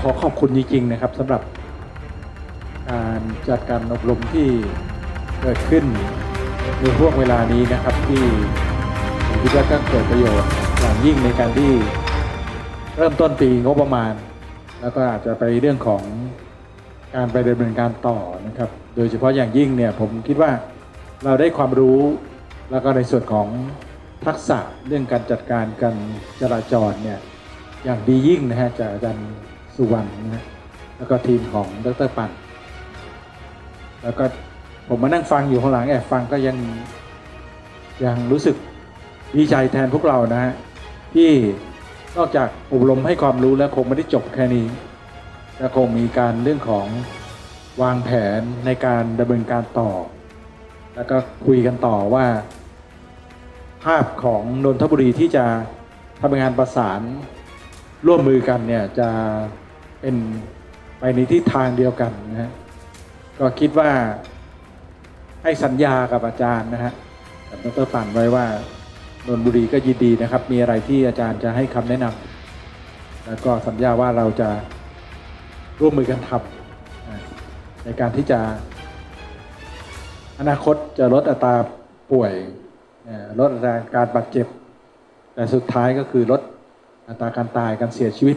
ขอขอบคุณจริงๆนะครับสำหรับการจัดการอบรมที่เกิดขึ้นในห่วงเวลานี้นะครับที่ผมคิดว่าก็เกิดประโยชน์อย่างยิ่งในการที่เริ่มต้นปีงบประมาณ แล้วก็อาจจะไปเรื่องของการไปดำเนินการต่อนะครับ โดยเฉพาะอย่างยิ่งเนี่ยผมคิดว่าเราได้ความรู้แล้วก็ในส่วนของทักษะเรื่องการจัดการการจราจรเนี่ยอย่างดียิ่งนะฮะจากอาจารย์ สุวรรณนะฮะแล้วก็ทีมของดรปั่น แล้วก็ผมมานั่งฟังอยู่ข้างหลังแอบฟังก็ยังยังรู้สึกดีใจแทนพวกเรานะฮะที่นอกจากอบรมให้ความรู้แล้วคงไม่ได้จบแค่นี้และคงมีการเรื่องของวางแผนในการดำเนินการต่อ แล้วก็คุยกันต่อว่า ภาพของนนทบุรีที่จะทำงานประสานร่วมมือกันเนี่ยจะ เป็นไปในทิศทางเดียวกันนะฮะก็คิดว่าให้สัญญากับอาจารย์นะฮะกับดรปั่นไว้ว่านนบุรีก็ยินดีนะครับ มีอะไรที่อาจารย์จะให้คำแนะนำแล้วก็สัญญาว่าเราจะร่วมมือกันทำนะในการที่จะ อนาคตจะลดอัตราป่วยลดอัตราการบาดเจ็บ แต่สุดท้ายก็คือลดอัตราการตายการเสียชีวิต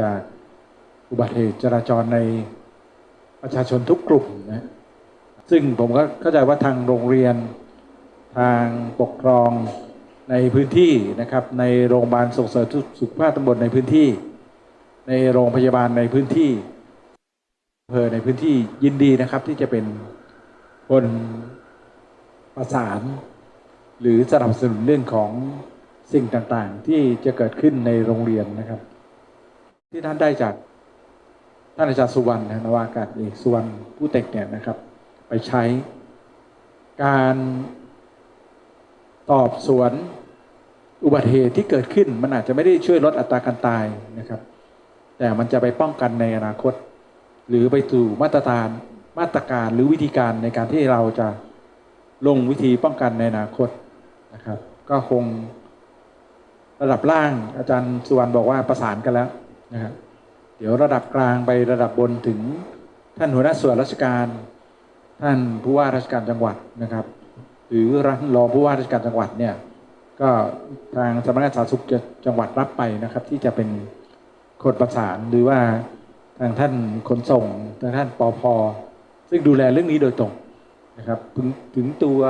จาก อุบัติเหตุจราจรในประชาชนทุกกลุ่มนะซึ่งผมก็เข้าใจว่าทางโรงเรียนทางปกครองในพื้นที่นะครับ ในโรงพยาบาลส่งเสริมสุขภาพตำบลในพื้นที่ ในโรงพยาบาลในพื้นที่อำเภอในพื้นที่ยินดีนะครับที่จะเป็นคนประสาน หรือสนับสนุนเรื่องของสิ่งต่างๆ ที่จะเกิดขึ้นในโรงเรียนนะครับ ที่ท่านได้จาก ท่านอาจารย์สุวรรณนะนวากาศเอกสุวรรณผู้เต็กเนี่ยนะครับ ไปใช้การตอบสวนอุบัติเหตุที่เกิดขึ้น มันอาจจะไม่ได้ช่วยลดอัตราการตายนะครับ แต่มันจะไปป้องกันในอนาคต หรือไปสู่มาตรการมาตรการหรือวิธีการในการที่เราจะลงวิธีป้องกันในอนาคตนะครับ ก็คงระดับล่างอาจารย์สุวรรณบอกว่าประสานกันแล้วนะครับ เดี๋ยวระดับกลางไประดับบนถึงท่านหัวหน้าส่วนราชการ ท่านผู้ว่าราชการจังหวัดนะครับ หรือรองผู้ว่าราชการจังหวัดเนี่ยก็ทางสำนักงานสาธารณสุขจังหวัดรับไปนะครับ ที่จะเป็นคนประสานหรือว่าทางท่านขนส่งทางท่านปอพซึ่งดูแลเรื่องนี้โดยตรงนะครับถึงถึงตัว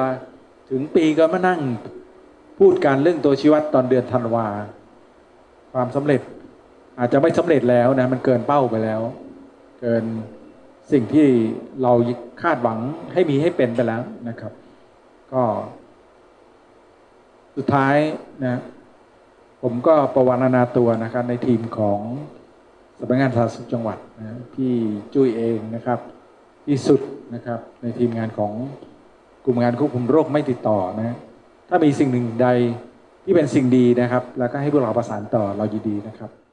ถึงปีก็มานั่งพูดการเรื่องตัวชีวัดตอนเดือนธันวา ความสำเร็จ อาจจะไม่สำเร็จแล้วนะมันเกินเป้าไปแล้ว เกินสิ่งที่เราคาดหวังให้มีให้เป็นไปแล้วนะครับ ก็สุดท้ายนะผมก็ประวารณาตัวนะครับในทีมของสำนักงานสาธารณสุขจังหวัดนะพี่จุ้ยเองนะครับที่สุดนะครับในทีมงานของกลุ่มงานควบคุมโรคไม่ติดต่อนะถ้ามีสิ่งหนึ่งใดที่เป็นสิ่งดีนะครับ แล้วก็ให้พวกเราประสานต่อเรายินดีนะครับ